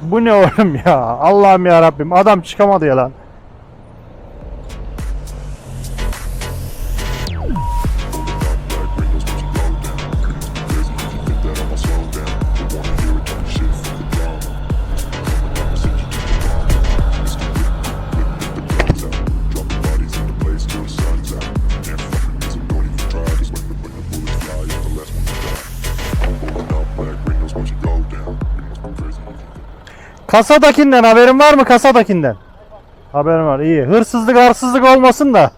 Bu ne oğlum ya? Allah'ım ya Rabbim adam çıkamadı ya lan. Kasadakinden haberin var mı kasadakinden? Haberim var iyi. Hırsızlık arsızlık olmasın da.